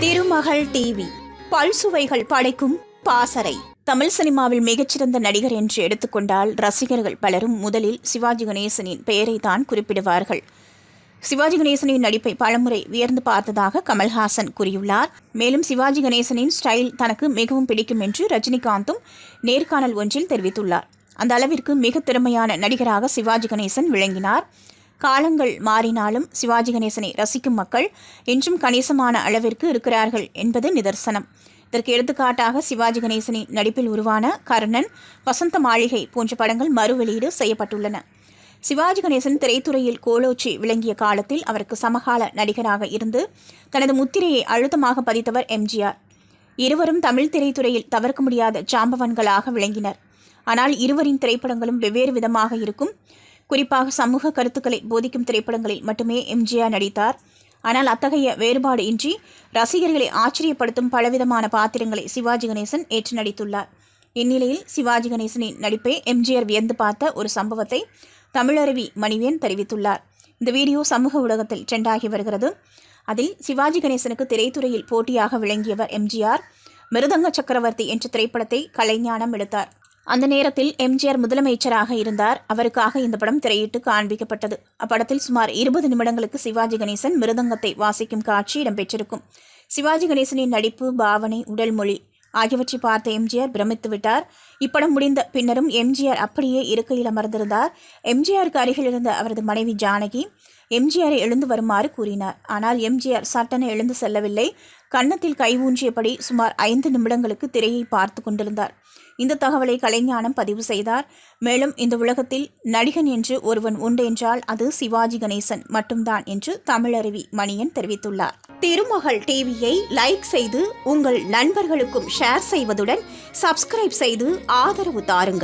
திருமகள் TV. பல்சுவைகள் படைக்கும் பாசறை. தமிழ் சினிமாவில் மிகச்சிறந்த நடிகர் என்று எடுத்துக்கொண்டால் ரசிகர்கள் பலரும் முதலில் சிவாஜி கணேசனின் பெயரை தான் குறிப்பிடுவார்கள். சிவாஜி கணேசனின் நடிப்பை பலமுறை வியர்ந்து பார்த்ததாக கமல்ஹாசன் கூறியுள்ளார். மேலும் சிவாஜி கணேசனின் ஸ்டைல் தனக்கு மிகவும் பிடிக்கும் என்று ரஜினிகாந்தும் நேர்காணல் ஒன்றில் தெரிவித்துள்ளார். அந்த அளவிற்கு மிக திறமையான நடிகராக சிவாஜி கணேசன் விளங்கினார். காலங்கள் மாறினாலும் சிவாஜி கணேசனை ரசிக்கும் மக்கள் இன்றும் கணிசமான அளவிற்கு இருக்கிறார்கள் என்பது நிதர்சனம். இதற்கு எடுத்துக்காட்டாக சிவாஜி கணேசனின் நடிப்பில் உருவான கர்ணன் வசந்த மாளிகை போன்ற படங்கள் மறு வெளியீடு செய்யப்பட்டுள்ளன. சிவாஜி கணேசன் திரைத்துறையில் கோலோச்சி விளங்கிய காலத்தில் அவருக்கு சமகால நடிகராக இருந்து தனது முத்திரையை அழுத்தமாக பதித்தவர் எம்ஜிஆர். இருவரும் தமிழ் திரைத்துறையில் தவிர்க்க முடியாத ஜாம்பவன்களாக விளங்கினர். ஆனால் இருவரின் திரைப்படங்களும் வெவ்வேறு விதமாக இருக்கும். குறிப்பாக சமூக கருத்துக்களை போதிக்கும் திரைப்படங்களில் மட்டுமே எம்ஜிஆர் நடித்தார். ஆனால் அத்தகைய வேறுபாடு இன்றி ரசிகர்களை ஆச்சரியப்படுத்தும் பலவிதமான பாத்திரங்களை சிவாஜி கணேசன் ஏற்று நடித்துள்ளார். இந்நிலையில் சிவாஜி கணேசனின் நடிப்பை எம்ஜிஆர் வியந்து பார்த்த ஒரு சம்பவத்தை தமிழருவி மணிவேன் தெரிவித்துள்ளார். இந்த வீடியோ சமூக ஊடகத்தில் ட்ரெண்டாகி வருகிறது. அதில் சிவாஜி கணேசனுக்கு திரைத்துறையில் போட்டியாக விளங்கியவர் எம்ஜிஆர் மிருதங்க சக்கரவர்த்தி என்ற திரைப்படத்தை கலைஞானம் எடுத்தார். அந்த நேரத்தில் எம்ஜிஆர் முதலமைச்சராக இருந்தார். அவருக்காக இந்த படம் திரையிட்டு காண்பிக்கப்பட்டது. அப்படத்தில் சுமார் இருபது நிமிடங்களுக்கு சிவாஜி கணேசன் மிருதங்கத்தை வாசிக்கும் காட்சி இடம்பெற்றிருக்கும். சிவாஜி கணேசனின் நடிப்பு பாவனை உடல் மொழி ஆகியவற்றை பார்த்த எம்ஜிஆர் பிரமித்து விட்டார். இப்படம் முடிந்த பின்னரும் எம்ஜிஆர் அப்படியே இருக்கையில் அமர்ந்திருந்தார். எம்ஜிஆருக்கு அருகில் இருந்த அவரது மனைவி ஜானகி எம்ஜிஆரை எழுந்து வருமாறு கூறினார். ஆனால் எம்ஜிஆர் சட்டென எழுந்து செல்லவில்லை. கன்னத்தில் கை ஊன்றியபடி சுமார் ஐந்து நிமிடங்களுக்கு திரையை பார்த்து கொண்டிருந்தார். இந்த தகவலை கலைஞானம் பதிவு செய்தார். மேலும் இந்த உலகத்தில் நடிகன் என்று ஒருவன் உண்டு என்றால் அது சிவாஜி கணேசன் மட்டும்தான் என்று தமிழருவி மணியன் தெரிவித்துள்ளார். திருமகள் டிவியை லைக் செய்து உங்கள் நண்பர்களுக்கும் ஷேர் செய்வதுடன் சப்ஸ்கிரைப் செய்து ஆதரவு தாருங்கள்.